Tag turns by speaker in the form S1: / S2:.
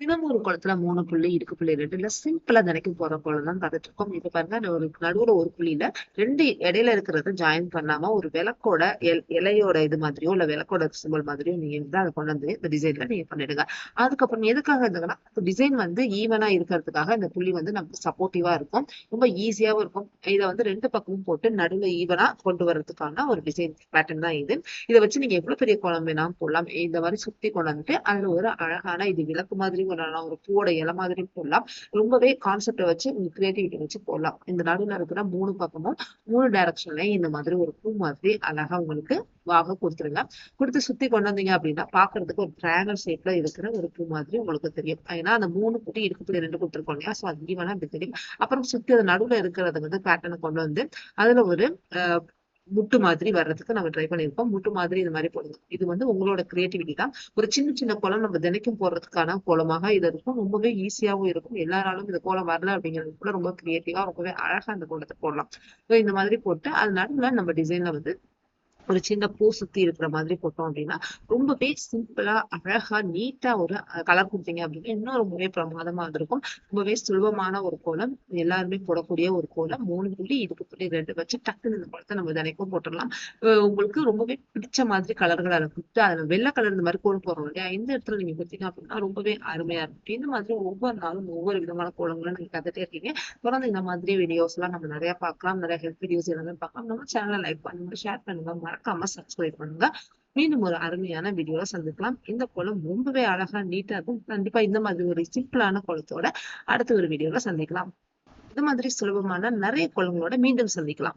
S1: தினமும் ஒரு குளத்துல மூணு புள்ளி இருக்கு புள்ளி ரெண்டுல சிம்பிளா தினைக்கும் போற கோலம் தான் பார்த்துட்டு இருக்கோம் இது பாருங்க ஒரு நடுவுல ஒரு புள்ளியில ரெண்டு இடையில இருக்கிறத ஜாயின் பண்ணாம ஒரு விளக்கோட இலையோட இது மாதிரியோ இல்ல விளக்கோட சிம்பிள் மாதிரியோ நீங்க இருந்தா அதை கொண்டு வந்து இந்த டிசைன்ல நீங்க பண்ணிடுங்க. அதுக்கப்புறம் எதுக்காக இருந்ததுன்னா டிசைன் வந்து ஈவனா இருக்கிறதுக்காக இந்த புள்ளி வந்து நமக்கு சப்போர்ட்டிவா இருக்கும். ரொம்ப ஈஸியாவும் இருக்கும். இதை வந்து ரெண்டு பக்கமும் போட்டு நடுவுல ஈவனா கொண்டு வர்றதுக்கான ஒரு டிசைன் பேட்டர்ன் தான் இது. இதை வச்சு நீங்க எவ்வளவு பெரிய குளம் வேணாலும் போடலாம். இந்த மாதிரி சுத்தி கொண்டு வந்துட்டு அதுல ஒரு அழகான இது விளக்கு மாதிரி போடலாம் ஒரு பூவோட இலை மாதிரி போடலாம். ரொம்பவே கான்செப்டை வச்சு உங்க கிரியேட்டிவிட்டி வச்சு போடலாம். இந்த நடுவில் இருக்கிற மூணு பக்கமும் மூணு டைரக்ஷன்லயும் இந்த மாதிரி ஒரு பூ மாதிரி அழகா உங்களுக்கு வாக கொடுத்துருங்க கொடுத்து சுத்தி கொண்டு வந்தீங்க அப்படின்னா பாக்குறதுக்கு ஒரு ட்ரையாங்கல் ஷேப்ல இருக்கிற ஒரு பூ மாதிரி உங்களுக்கு தெரியும். ஏன்னா அந்த மூணு குட்டி இடுக்கு ரெண்டு கொடுத்துருக்கோம் இல்லையா? ஸோ அது ஈவனா அப்படி தெரியும். அப்புறம் சுத்தி அது நடுவுல இருக்கிறத வந்து பேட்டர்னை கொண்டு வந்து அதுல ஒரு அஹ், முட்டு மாதிரி வர்றதுக்கு நம்ம ட்ரை பண்ணியிருக்கோம் முட்டு மாதிரி இது மாதிரி போடுங்க. இது வந்து உங்களோட கிரியேட்டிவிட்டி தான். ஒரு சின்ன சின்ன கோலம் நம்ம தினைக்கும் போடுறதுக்கான கோலமாக இது இருக்கும். ரொம்பவே ஈஸியாகவும் இருக்கும். எல்லாராலும் இந்த கோலம் வரல அப்படிங்கிறது கூட ரொம்ப கிரியேட்டிவா ரொம்பவே அழகா அந்த கோலத்தை போடலாம். ஸோ இந்த மாதிரி போட்டு அது நடுவில் நம்ம டிசைன்ல வந்து ஒரு சின்ன பூ சுத்தி இருக்கிற மாதிரி போட்டோம் அப்படின்னா ரொம்பவே சிம்பிளா அழகா நீட்டா ஒரு கலர் கொடுத்தீங்க அப்படின்னா இன்னும் ரொம்பவே பிரமாதமா இருக்கும் ரொம்பவே சுலபமான ஒரு கோலம். எல்லாருமே போடக்கூடிய ஒரு கோலம். மூணு புள்ளி இதுக்கு புள்ளி ரெண்டு வச்சு டக்குன்னு இந்த கோலத்தை நம்ம தினைக்கும் போட்டுடலாம். உங்களுக்கு ரொம்பவே பிடிச்ச மாதிரி கலர்கள் அதை அதுல வெள்ளை கலர் இந்த மாதிரி கோலம் போடுறோம் இல்லையா? இந்த இடத்துல நீங்க கொடுத்தீங்க அப்படின்னா ரொம்பவே அருமையா இருக்கும். இந்த மாதிரி ஒவ்வொரு நாளும் ஒவ்வொரு விதமான கோலங்களும் நீங்க கத்துட்டே இருக்கீங்க. தொடர்ந்து இந்த மாதிரி வீடியோஸ் எல்லாம் நம்ம நிறைய பார்க்கலாம். நிறைய ஹெல்ப் வீடியோஸ் எல்லாமே பார்க்கலாம். நம்ம சேனலை லைக் பண்ணுங்க ஷேர் பண்ணுங்க. மறக்காம சப்ஸ்கிரைப் பண்ணுங்க. மீண்டும் ஒரு அருமையான வீடியோல சந்திக்கலாம். இந்த குளம் ரொம்பவே அழகா நீட்டா இருக்கும். கண்டிப்பா இந்த மாதிரி ஒரு சிம்பிளான குளத்தோட அடுத்த ஒரு வீடியோல சந்திக்கலாம். இந்த மாதிரி சுலபமான நிறைய குளங்களோட மீண்டும் சந்திக்கலாம்.